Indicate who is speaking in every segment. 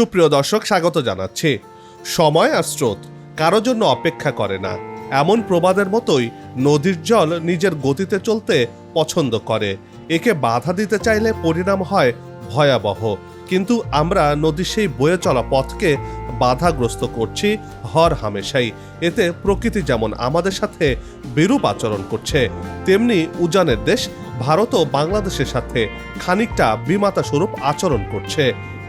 Speaker 1: সুপ্রিয় দর্শক, স্বাগত জানাচ্ছি। সময় আর স্রোত কারও জন্য অপেক্ষা করে না। এমন প্রবাদের মতোই নদীর জল নিজের গতিতে চলতে পছন্দ করে। একে বাধা দিতে চাইলে পরিণাম হয় ভয়াবহ। কিন্তু আমরা নদীর সেই বয়ে চলা পথকে বাধাগ্রস্ত করছি হর হামেশাই। এতে প্রকৃতি যেমন আমাদের সাথে বিরূপ আচরণ করছে, তেমনি উজানের দেশ ভারত ও বাংলাদেশের সাথে খানিকটা বিমাতা স্বরূপ আচরণ করছে।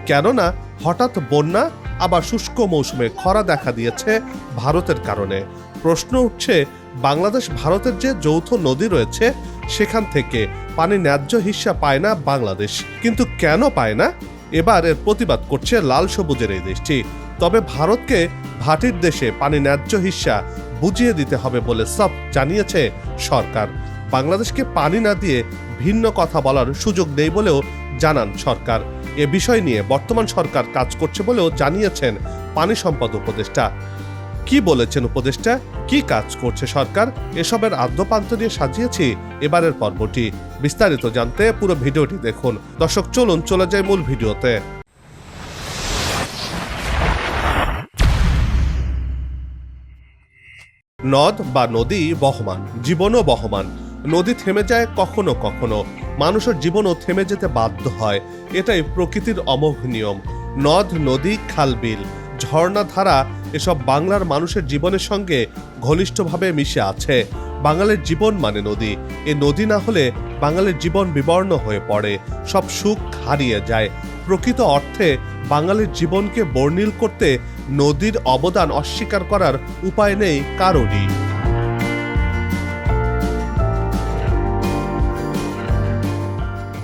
Speaker 1: কেননা হঠাৎ বন্যা, আবার শুষ্ক মৌসুমে খরা দেখা দিয়েছে ভারতের কারণে। প্রশ্ন উঠছে, বাংলাদেশ ভারতের যে যৌথ নদী রয়েছে, সেখান থেকে পানি ন্যায্য হিস্সা পায় না বাংলাদেশ। কিন্তু কেন পায় না? এবার এর প্রতিবাদ করছে লাল সবুজের এই দেশটি। তবে ভারতকে ভাটির দেশে পানি ন্যায্য হিস্সা বুঝিয়ে দিতে হবে বলে সব জানিয়েছে সরকার। বাংলাদেশকে পানি না দিয়ে ভিন্ন কথা বলার সুযোগ নেই বলেও জানান সরকার। এ বিষয় নিয়ে বর্তমান সরকার কাজ করছে বলেও জানিয়েছেন পানি সম্পদ উপদেষ্টা। কি বলেছেন উপদেষ্টা? কি কাজ করছে সরকার? এসবের আদ্যপান্ত নিয়ে সাজিয়েছি এবারের পর্বটি। বিস্তারিত জানতে পুরো ভিডিওটি দেখুন। দর্শক, চলুন, চলে যায় মূল ভিডিওতে। নদ বা নদী বহমান, জীবনও বহমান। নদী থেমে যায় কখনো কখনো। মানুষের জীবনও থেমে যেতে বাধ্য হয়। এটাই প্রকৃতির অমোঘ নিয়ম। নদ, নদী, খালবিল, ঝর্ণা, ধারা এসব বাংলার মানুষের জীবনের সঙ্গে ঘনিষ্ঠভাবে মিশে আছে। বাঙালির জীবন মানে নদী। এ নদী না হলে বাঙালির জীবন বিবর্ণ হয়ে পড়ে। সব সুখ হারিয়ে যায়। প্রকৃত অর্থে বাঙালির জীবনকে বর্ণিল করতে নদীর অবদান অস্বীকার করার উপায় নেই কারোরই।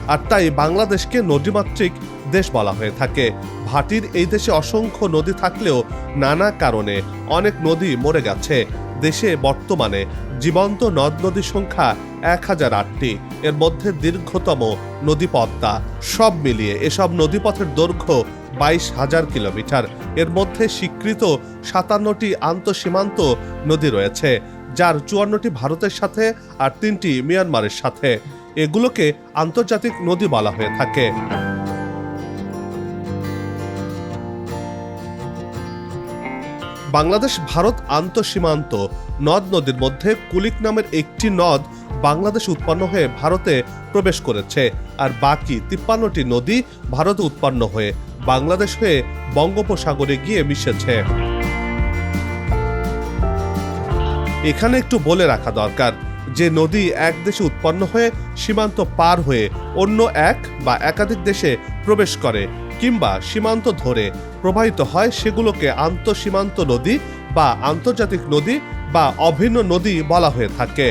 Speaker 1: আর তাই বাংলাদেশকে নদীমাতৃক দেশ বলা হয়ে থাকে। ভাটির এই দেশে অসংখ্য নদী থাকলেও নানা কারণে অনেক নদী মরে গেছে। দেশে বর্তমানে জীবন্ত নদ নদীর সংখ্যা এক হাজার আটটি। এর মধ্যে দীর্ঘতম নদী পদ্মা সব মিলিয়ে এসব নদীপথের দৈর্ঘ্য বাইশ হাজার কিলোমিটার। এর মধ্যে স্বীকৃত সাতান্নটি আন্তঃসীমান্ত নদী রয়েছে, যার চুয়ান্নটি ভারতের সাথে আর তিনটি মিয়ানমারের সাথে। এগুলোকে আন্তর্জাতিক নদী বলা হয়ে থাকে। বাংলাদেশ, ভারত, আন্তঃসীমান্ত নদ নদীর মধ্যে কুলিক নামের একটি নদ বাংলাদেশ উৎপন্ন হয়ে ভারতে প্রবেশ করেছে আর বাকি তিপ্পান্নটি নদী ভারতে উৎপন্ন হয়ে বাংলাদেশ হয়ে বঙ্গোপসাগরে গিয়ে মিশেছে। এখানে একটু বলে রাখা দরকার যে নদী এক দেশে উৎপন্ন হয়ে সীমান্ত পার হয়ে অন্য এক বা একাধিক দেশে প্রবেশ করে কিংবা সীমান্ত ধরে প্রবাহিত হয়, সেগুলোকে আন্তঃসীমান্ত নদী বা আন্তর্জাতিক নদী বা অভিন্ন নদী বলা হয়ে থাকে।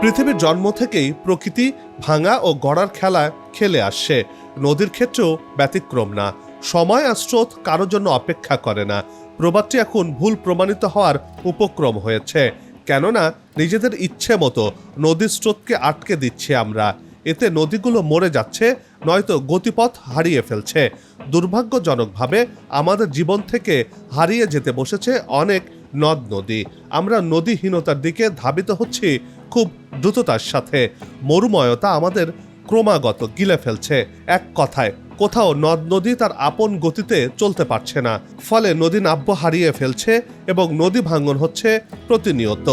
Speaker 1: পৃথিবীর জন্ম থেকেই প্রকৃতি ভাঙা ও গড়ার খেলা খেলে আসছে। নদীর ক্ষেত্রেও ব্যতিক্রম না। সময় আর স্রোত কারোর জন্য অপেক্ষা করে না। প্রবাদটি এখন ভুল প্রমাণিত হওয়ার উপক্রম হয়েছে। কেননা, নিজেদের ইচ্ছে মতো নদীর স্রোতকে আটকে দিচ্ছে আমরা। এতে নদীগুলো মরে যাচ্ছে, নয়তো গতিপথ হারিয়ে ফেলছে। দুর্ভাগ্যজনকভাবে আমাদের জীবন থেকে হারিয়ে যেতে বসেছে অনেক নদ নদী। আমরা নদীহীনতার দিকে ধাবিত হচ্ছি খুব দ্রুততার সাথে। মরুময়তা আমাদের ক্রমাগত গিলে ফেলছে। এক কথায় কোথাও নদ, নদী তার আপন গতিতে চলতে পারছে না। ফলে নদী নাব্য হারিয়ে ফেলছে এবং নদী ভাঙ্গন হচ্ছে প্রতিনিয়ত।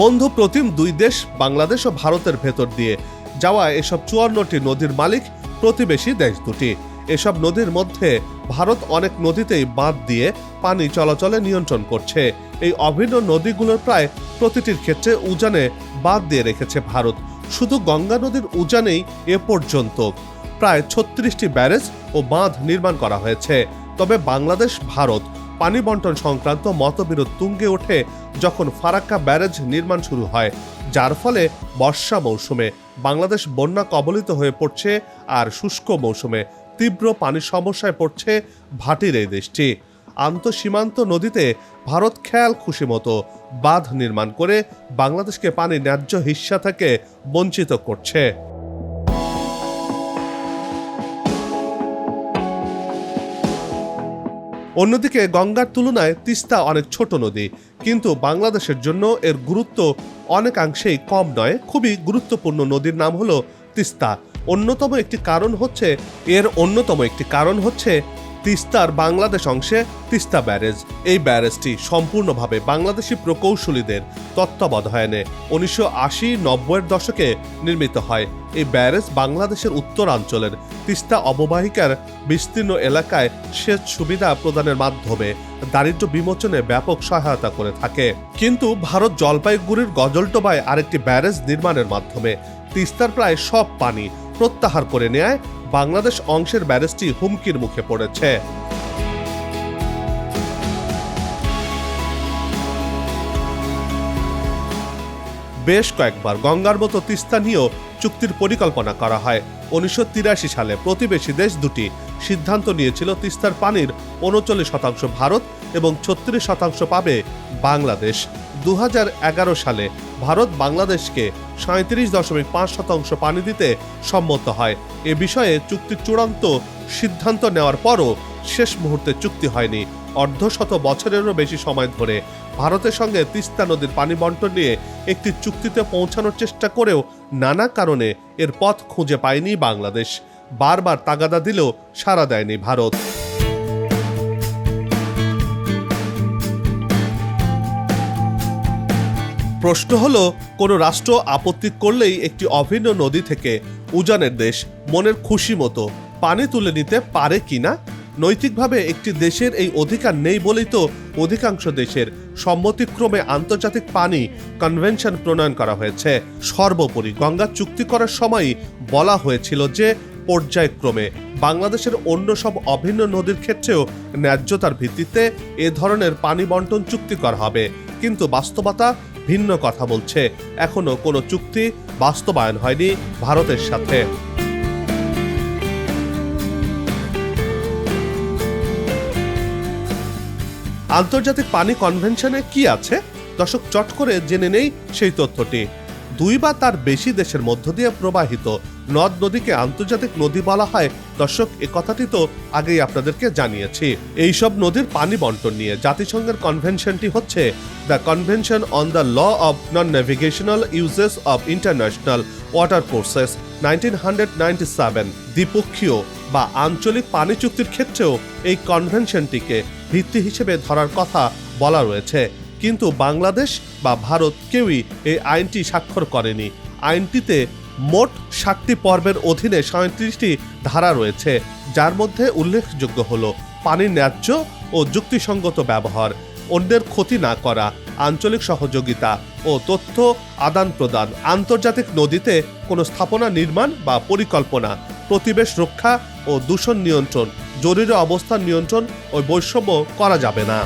Speaker 1: বন্ধু প্রতিম দুই দেশ, বাংলাদেশ ও ভারতের ভেতর দিয়ে যাওয়া এসব চুয়ান্নটি নদীর মালিক প্রতিবেশী দেশ দুটি। এসব নদীর মধ্যে ভারত অনেক নদীতেই বাঁধ দিয়ে পানি চলাচলে নিয়ন্ত্রণ করছে। এই অভিন্ন নদীগুলোর প্রায় প্রতিটির ক্ষেত্রে উজানে বাদ দিয়ে রেখেছে ভারত। শুধু গঙ্গা নদীর উজানেই এ পর্যন্ত। প্রায় ছত্রিশটি ব্যারেজ ও বাঁধ নির্মাণ করা হয়েছে। তবে বাংলাদেশ, ভারত পানি বন্টন সংক্রান্ত মতবিরোধ তুঙ্গে ওঠে যখন ফারাক্কা ব্যারেজ নির্মাণ শুরু হয়, যার ফলে বর্ষা মৌসুমে বাংলাদেশ বন্যা কবলিত হয়ে পড়ছে আর শুষ্ক মৌসুমে তীব্র পানির সমস্যায় পড়ছে ভাটির এই দেশটি। আন্তঃসীমান্ত নদীতে ভারত খেয়াল খুশি মতো বাঁধ নির্মাণ করে বাংলাদেশকে পানি ন্যায্য হিস্সা থেকে বঞ্চিত করছে। অন্যদিকে গঙ্গার তুলনায় তিস্তা অনেক ছোট নদী, কিন্তু বাংলাদেশের জন্য এর গুরুত্ব অনেকাংশেই কম নয়। খুবই গুরুত্বপূর্ণ নদীর নাম হলো তিস্তা। অন্যতম একটি কারণ হচ্ছে, এর অন্যতম একটি কারণ হচ্ছে তিস্তার বাংলাদেশ অংশে তিস্তা ব্যারেজ। এই ব্যারেজটি সম্পূর্ণভাবে বাংলাদেশি প্রকৌশলীদের তত্ত্বাবধায়নে উনিশশো আশি নব্বইয়ের দশকে নির্মিত হয়। এই ব্যারেজ বাংলাদেশের উত্তরাঞ্চলের তিস্তা অববাহিকার বিস্তীর্ণ এলাকায় সেচ সুবিধা প্রদানের মাধ্যমে দারিদ্র বিমোচনে ব্যাপক সহায়তা করে থাকে। কিন্তু ভারত জলপাইগুড়ির গজলটোবায় আরেকটি ব্যারেজ নির্মাণের মাধ্যমে তিস্তার প্রায় সব পানি প্রত্যাহার করে নেয় বাংলাদেশ অংশের ব্যারেজটি হুমকির মুখে পড়েছে। বেশ কয়েকবার গঙ্গার মতো তিস্তা নিয়েও চুক্তির পরিকল্পনা করা হয়। উনিশশো তিরাশি সালে প্রতিবেশী দেশ দুটি সিদ্ধান্ত নিয়েছিল তিস্তার পানির উনচল্লিশ শতাংশ ভারত এবং ছত্রিশ শতাংশ পাবে বাংলাদেশ। দু হাজার এগারো সালে ভারত বাংলাদেশকে সাঁত্রিশ দশমিক পাঁচ শতাংশ পানি দিতে সম্মত হয়। এ বিষয়ে চুক্তির চূড়ান্ত সিদ্ধান্ত নেওয়ার পরও শেষ মুহূর্তে চুক্তি হয়নি। অর্ধশত বছরেরও বেশি সময় ধরে ভারতের সঙ্গে তিস্তা নদীর পানি বন্টন নিয়ে একটি চুক্তিতে পৌঁছানোর চেষ্টা করেও নানা কারণে এর পথ খুঁজে পায়নি বাংলাদেশ। বারবার তাগাদা দিলেও সাড়া দেয়নি ভারত। প্রশ্ন হলো, কোনো রাষ্ট্র আপত্তি করলেই একটি অভিন্ন নদী থেকে উজানের দেশ মনের খুশি মতো পানি তুলে নিতে পারে কিনা নৈতিকভাবে একটি দেশের এই অধিকার নেই বলেই তো অধিকাংশ দেশের সম্মতিক্রমে আন্তর্জাতিক পানি কনভেনশন প্রণয়ন করা হয়েছে। সর্বোপরি গঙ্গা চুক্তি করার সময়ই বলা হয়েছিল যে, পর্যায়ক্রমে বাংলাদেশের অন্য সব অভিন্ন নদীর ক্ষেত্রেও ন্যায্যতার ভিত্তিতে এ ধরনের পানি বন্টন চুক্তি করা হবে। কিন্তু বাস্তবতা ভিন্ন কথা বলছে। এখনও কোনো চুক্তি বাস্তবায়ন হয়নি ভারতের সাথে। আন্তর্জাতিক পানি কনভেনশনে কি আছে? দর্শক চট করে জেনে নেই সেই তথ্যটি। দুই বা তার বেশি দেশের মধ্য দিয়ে প্রবাহিত নদ নদীকে আন্তর্জাতিক নদী বলা হয়। দর্শক, এ কথাটি তো আগেই আপনাদেরকে জানিয়েছি। এইসব নদীর পানি বন্টন নিয়ে জাতিসংঘের কনভেনশনটি হচ্ছে the convention on the law of non navigational uses of international water courses nineteen hundred seven. দ্বিপক্ষীয় বা আঞ্চলিক পানি চুক্তির ক্ষেত্রেও এই কনভেনশনটিকে ভিত্তি হিসেবে ধরার কথা বলা রয়েছে। কিন্তু বাংলাদেশ বা ভারত কেউই এই আইনটি স্বাক্ষর করেনি। আইনটিতে মোট সাতটি পর্বের অধীনে সাঁত্রিশটি ধারা রয়েছে, যার মধ্যে উল্লেখযোগ্য হল পানির ন্যায্য ও যুক্তিসঙ্গত ব্যবহার, অন্যের ক্ষতি না করা, আঞ্চলিক সহযোগিতা ও তথ্য আদান প্রদান, আন্তর্জাতিক নদীতে কোনো স্থাপনা নির্মাণ বা পরিকল্পনা, প্রতিবেশ রক্ষা ও দূষণ নিয়ন্ত্রণ, জরুরি অবস্থান নিয়ন্ত্রণ ও বৈষম্য করা যাবে না।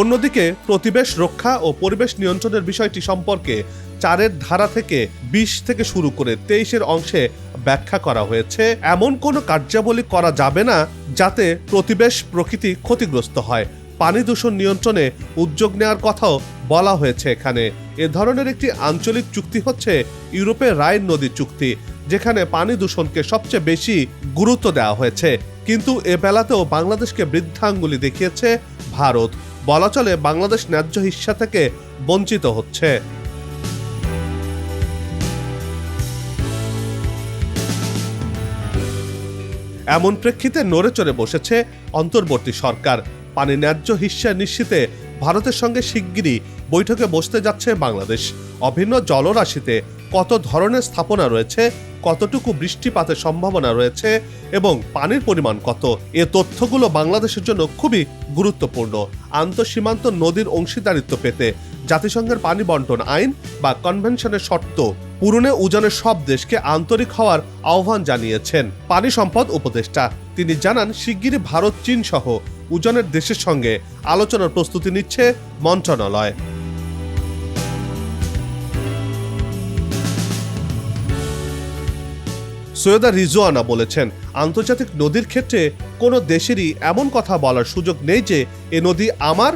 Speaker 1: অন্যদিকে প্রতিবেশ রক্ষা ও পরিবেশ নিয়ন্ত্রণের বিষয়টি সম্পর্কে চারের ধারা থেকে বিশ থেকে শুরু করে তেইশের অংশে ব্যাখ্যা করা হয়েছে। এমন কোনো কার্যাবলী করা যাবে না যাতে প্রতিবেশ প্রকৃতি ক্ষতিগ্রস্ত হয়। পানি দূষণ নিয়ন্ত্রণে উদ্যোগ নেওয়ার কথাও বলা হয়েছে এখানে। এ ধরনের একটি আঞ্চলিক চুক্তি হচ্ছে ইউরোপের রাইন নদী চুক্তি, যেখানে পানি দূষণকে সবচেয়ে বেশি গুরুত্ব দেওয়া হয়েছে। কিন্তু এ বেলাতেও বাংলাদেশকে বৃদ্ধাঙ্গুলি দেখিয়েছে ভারত। বলা চলে বাংলাদেশ ন্যায্য হিস্সা থেকে বঞ্চিত হচ্ছে। এমন প্রেক্ষিতে নড়ে চড়ে বসেছে অন্তর্বর্তী সরকার। পানি ন্যায্য হিস্সা নিশ্চিতে ভারতের সঙ্গে শিগগিরই বৈঠকে বসতে যাচ্ছে বাংলাদেশ। অভিন্ন জলরাশিতে কত ধরনের স্থাপনা রয়েছে, কতটুকু বৃষ্টিপাতের সম্ভাবনা রয়েছে এবং পানির পরিমাণ কত, এ তথ্যগুলো বাংলাদেশের জন্য খুবই গুরুত্বপূর্ণ। আন্তঃসীমান্ত নদীর অংশীদারিত্ব পেতে জাতিসংঘের পানি বন্টন আইন বা কনভেনশনের শর্ত পূরণে উজানের সব দেশকে আন্তরিক হওয়ার আহ্বান জানিয়েছেন পানি সম্পদ উপদেষ্টা। তিনি জানান, শিগগিরই ভারত, চীন সহ উজানের দেশের সঙ্গে আলোচনার প্রস্তুতি নিচ্ছে মন্ত্রণালয়। সৈয়দা রিজওয়ানা বলেছেন, আন্তর্জাতিক নদীর ক্ষেত্রে কোনো দেশেরই এমন কথা বলার সুযোগ নেই যে এ নদী আমার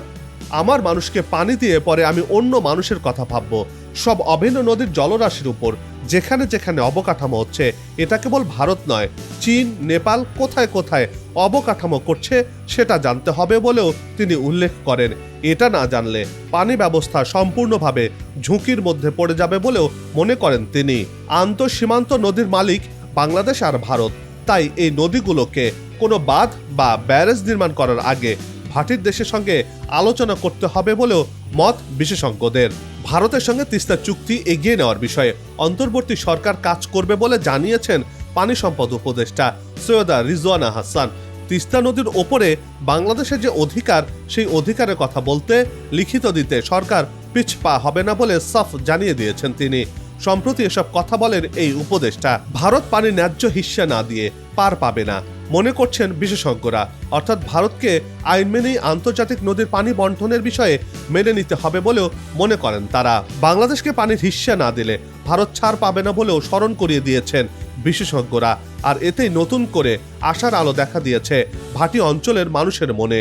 Speaker 1: আমার মানুষকে পানি দিয়ে পরে আমি অন্য মানুষের কথা ভাববো। সব অভিন্ন নদীর জলরাশির উপর, যেখানে যেখানে অবকাঠামো হচ্ছে, এটা কেবল ভারত নয়, চীন, নেপাল কোথায় কোথায় অবকাঠামো করছে সেটা জানতে হবে বলেও তিনি উল্লেখ করেন। এটা না জানলে পানি ব্যবস্থা সম্পূর্ণভাবে ঝুঁকির মধ্যে পড়ে যাবে বলেও মনে করেন তিনি। আন্তঃসীমান্ত নদীর মালিক বাংলাদেশ আর ভারত। তাই এই নদীগুলোকে কোনো বাঁধ বা ব্যারেজ নির্মাণ করার আগে ভাটির দেশের সঙ্গে আলোচনা করতে হবে বলেও মত বিশেষজ্ঞদের। ভারতের সঙ্গে তিস্তা চুক্তি এগিয়ে নেওয়ার বিষয়ে অন্তর্বর্তী সরকার কাজ করবে বলে জানিয়েছেন পানি সম্পদ উপদেষ্টা সৈয়দা রিজওয়ানা হাসান। তিস্তা নদীর ওপরে বাংলাদেশের যে অধিকার, সেই অধিকারের কথা বলতে লিখিত দিতে সরকার পিছপা হবে না বলে সাফ জানিয়ে দিয়েছেন তিনি। সম্প্রতি এসব কথা বলেন এই উপদেষ্টা। ভারত পানি ন্যায্য হিস্সা না দিয়ে পার পাবে না, মনে করছেন বিশেষজ্ঞরা। অর্থাৎ ভারতকে আইন মেনেই আন্তর্জাতিক নদীর পানি বন্টনের বিষয়ে মেনে নিতে হবে বলেও মনে করেন তারা। বাংলাদেশকে পানির হিস্সা না দিলে ভারত ছাড় পাবে না বলেও স্মরণ করিয়ে দিয়েছেন বিশেষজ্ঞরা। আর এতেই নতুন করে আশার আলো দেখা দিয়েছে ভাটি অঞ্চলের মানুষের মনে।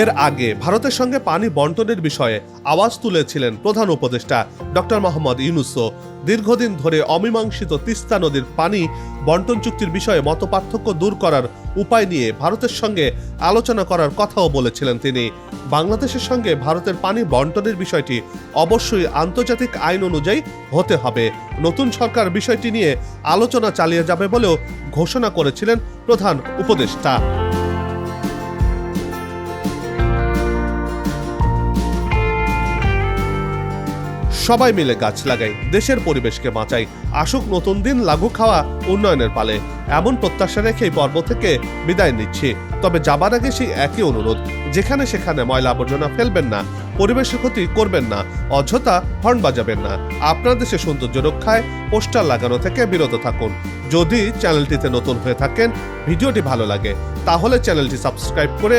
Speaker 1: এর আগে ভারতের সঙ্গে পানি বন্টনের বিষয়ে আওয়াজ তুলেছিলেন প্রধান উপদেষ্টা ডক্টর মোহাম্মদ ইউনুসও। দীর্ঘদিন ধরে অমীমাংসিত তিস্তা নদীর পানি বন্টন চুক্তির বিষয়ে মতপার্থক্য দূর করার উপায় নিয়ে ভারতের সঙ্গে আলোচনা করার কথাও বলেছিলেন তিনি। বাংলাদেশের সঙ্গে ভারতের পানি বন্টনের বিষয়টি অবশ্যই আন্তর্জাতিক আইন অনুযায়ী হতে হবে। নতুন সরকার বিষয়টি নিয়ে আলোচনা চালিয়ে যাবে বলেও ঘোষণা করেছিলেন প্রধান উপদেষ্টা। সবাই মিলে গাছ লাগাই, দেশের পরিবেশকে বাঁচাই। আসুক নতুন দিন লাগু খাওয়া উন্নয়নের পালে। এমন প্রত্যাশা রেখে এই পর্ব থেকে বিদায় নিচ্ছি। তবে যাবার আগে সেই একই অনুরোধ, যেখানে সেখানে ময়লা আবর্জনা ফেলবেন না, পরিবেশের ক্ষতি করবেন না, অযথা হর্ন বাজাবেন না। আপনার দেশে সৌন্দর্য রক্ষায় পোস্টার লাগানো থেকে বিরত থাকুন। যদি চ্যানেলটিতে নতুন হয়ে থাকেন, ভিডিওটি ভালো লাগে, তাহলে চ্যানেলটি সাবস্ক্রাইব করে